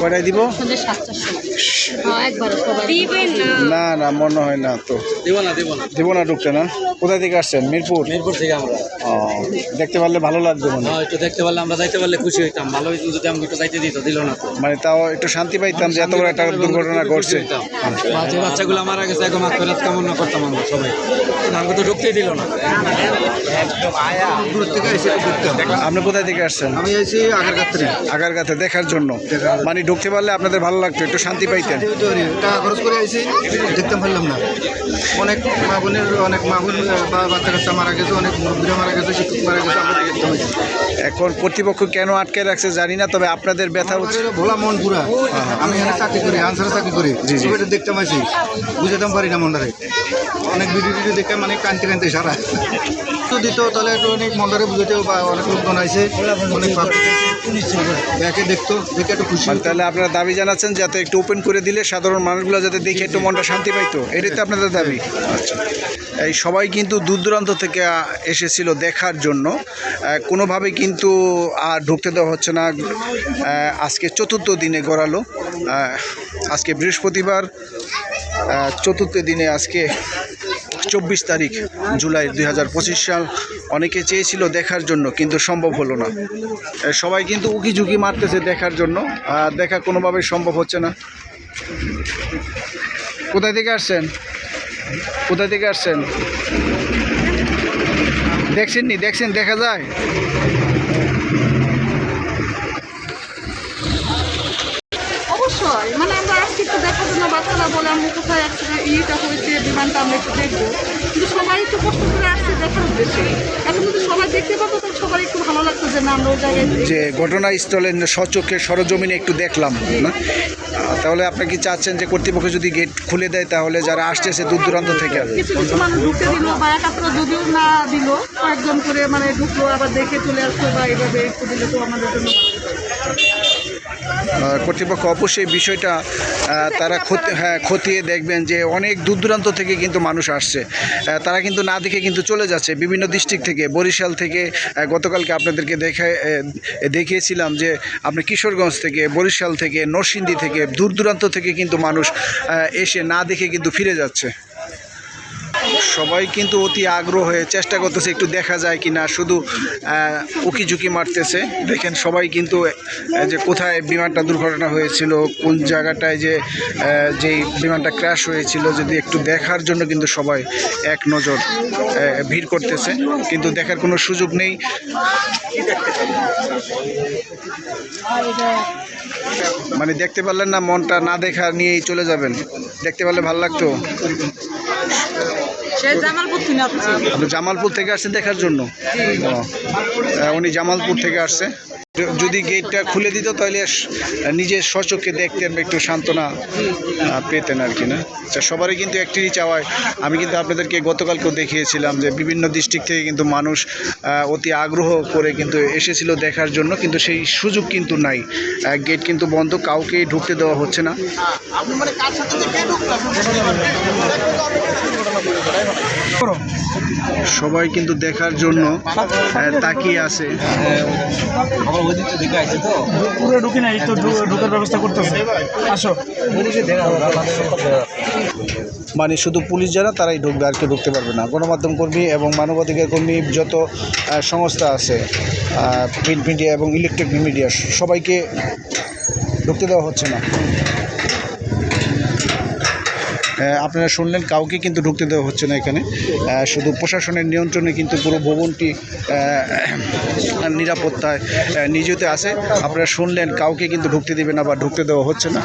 কয়টায় দিব? হ্যাঁ না। না মনে হয় না তো। দেবো না দেবো না। দিব না ঢুকতে না? কোথা থেকে আসছেন? মিরপুর? মিরপুর থেকে আমরা। ও দেখতে পারলে ভালো লাগবে মনে হয়। একটু দেখতে পারলে আমরা যাইতে পারলে খুশি হইতাম। ভালো যদি আমাকে একটু যাইতে দিত দিল না তো। মানে তাও একটু শান্তি পাইতাম যে এত বড় একটা দুর্ঘটনা ঘটছে। যে বাচ্চাগুলো মারা গেছে এখন আত্মরাত কামনা করতাম আমরা সবাই। আমাকে তো ঢুকতেই দিল না। দূর থেকে এসে আপনি কোথায় থেকে আসছেন? আমি এসে আগের কাছে দেখার জন্য। মানে ঢুকতে পারলে আপনাদের ভালো লাগতো একটু শান্তি পাইতেন। টাকা খরচ করে আইসি দেখতে পারলাম না। অনেক মা বোনের অনেক মা বোন বা বাচ্চা কাচ্চা মারা গেছে অনেক মুরব্বীরা মারা গেছে শিক্ষক মারা গেছে আমরা দেখতে পাইছি। এখন কর্তৃপক্ষ কেন আটকে রাখছে জানি না তবে আপনাদের ব্যথা হচ্ছে। ভোলা মন পুরা। আমি এখানে চাকরি করি আনসারে চাকরি করি জি, দেখতে পাইছি। বুঝাতাম পারি না মন্ডারে অনেক ভিডিও টিডিও দেখে মানে কান্তি কান্তি সারা। তো দিত তাহলে একটু অনেক মন্ডারে বুঝাতেও বা অনেক লোকজন আইসে অনেক দেখতো দেখে একটু খুশি। তাহলে আপনারা দাবি জানাচ্ছেন যাতে একটু ওপেন করে দিলে সাধারণ মানুষগুলো যাতে দেখে একটু মনটা শান্তি পাইতো। এটাই তো আপনাদের দাবি। আচ্ছা। এই সবাই কিন্তু দূর দূরান্ত থেকে এসেছিল দেখার জন্য। কোনোভাবে কিন্তু আর ঢুকতে দেওয়া হচ্ছে না। আজকে চতুর্থ দিনে গড়ালো। আজকে বৃহস্পতিবার চতুর্থ দিনে আজকে চব্বিশ তারিখ, জুলাই দুই হাজার পঁচিশ সাল। অনেকে চেয়েছিল দেখার জন্য, কিন্তু সম্ভব হলো না। সবাই কিন্তু উকি ঝুঁকি মারতেছে দেখার জন্য, আর দেখা কোনোভাবেই সম্ভব হচ্ছে না। কোথায় থেকে আসছেন? কোথায় থেকে আসছেন? দেখছেন নি? দেখছেন? দেখা যায়? অবশ্যই মানে একটু দেখার জন্য বাচ্চারা বলে আমরা কোথায় অ্যাক্সিডেন্ট ইয়েটা হয়েছে বিমানটা আমরা একটু দেখব। কিন্তু সবাই একটু কষ্ট করে আসছে দেখার উদ্দেশ্যে। এখন যদি সবাই দেখতে পাবো তাহলে সবাই একটু ভালো লাগতো যে না আমরা ওই জায়গায় যে ঘটনাস্থলে সচক্ষে সরজমিনে একটু দেখলাম না? তাহলে আপনি কি চাচ্ছেন যে কর্তৃপক্ষ যদি গেট খুলে দেয় তাহলে যারা আসতেছে দূর দূরান্ত থেকে? কিছু কিছু মানুষ ঢুকতে দিল বা একাত্র যদিও না দিল কয়েকজন করে মানে ঢুকলো আবার দেখে চলে আসলো বা এইভাবে একটু দিলে তো আমাদের জন্য কর্তৃপক্ষ অবশ্যই বিষয়টা তারা ক্ষতি হ্যাঁ খতিয়ে দেখবেন যে অনেক দূর দূরান্ত থেকে কিন্তু মানুষ আসছে। তারা কিন্তু না দেখে কিন্তু চলে যাচ্ছে বিভিন্ন ডিস্ট্রিক্ট থেকে। বরিশাল থেকে গতকালকে আপনাদেরকে দেখে দেখিয়েছিলাম যে আপনি কিশোরগঞ্জ থেকে, বরিশাল থেকে, নরসিংদী থেকে, দূর দূরান্ত থেকে কিন্তু মানুষ এসে না দেখে কিন্তু ফিরে যাচ্ছে। সবাই কিন্তু অতি আগ্রহ হয়ে চেষ্টা করতেছে একটু দেখা যায় কি না শুধু উকি ঝুঁকি মারতেছে। দেখেন সবাই কিন্তু যে কোথায় বিমানটা দুর্ঘটনা হয়েছিল, কোন জায়গাটায় যে যেই বিমানটা ক্র্যাশ হয়েছিল, যদি একটু দেখার জন্য কিন্তু সবাই এক নজর ভিড় করতেছে। কিন্তু দেখার কোনো সুযোগ নেই। মানে দেখতে পারলেন না, মনটা না দেখা নিয়েই চলে যাবেন। দেখতে পারলে ভালো লাগতো? জামালপুর থেকে আসছে। আপনি জামালপুর থেকে আসছেন দেখার জন্য? উনি জামালপুর থেকে আসছে। যদি গেটটা খুলে দিত তাহলে নিজের স্বচক্ষে দেখতেন একটু সান্ত্বনা পেতেন আর কি না? আচ্ছা সবারই কিন্তু একটি চাওয়ায় আমি কিন্তু আপনাদেরকে গতকালকেও দেখিয়েছিলাম যে বিভিন্ন ডিস্ট্রিক্ট থেকে কিন্তু মানুষ অতি আগ্রহ করে কিন্তু এসেছিল দেখার জন্য, কিন্তু সেই সুযোগ কিন্তু নাই। গেট কিন্তু বন্ধ কাউকেই ঢুকতে দেওয়া হচ্ছে না। সবাই কিন্তু দেখার জন্য তাকিয়ে আছে। তো পুরো ঢুকি নাই তো ঢুকার ব্যবস্থা করতেছে। আসো। মানে শুধু পুলিশ যারা তারাই ঢুকবে আর কেউ ঢুকতে পারবে না। গণমাধ্যম কর্মী এবং মানবাধিকার কর্মী যত সংস্থা আছে প্রিন্ট মিডিয়া এবং ইলেকট্রিক মিডিয়া সবাইকে ঢুকতে দেওয়া হচ্ছে না। আপনারা শুনলেন, কাউকে কিন্তু ঢুকতে দেওয়া হচ্ছে না এখানে। শুধু প্রশাসনের নিয়ন্ত্রণে কিন্তু পুরো ভবনটি নিরাপত্তায় নিয়োজিত আছে। আপনারা শুনলেন, কাউকে কিন্তু ঢুকতে দেবে না বা ঢুকতে দেওয়া হচ্ছে না।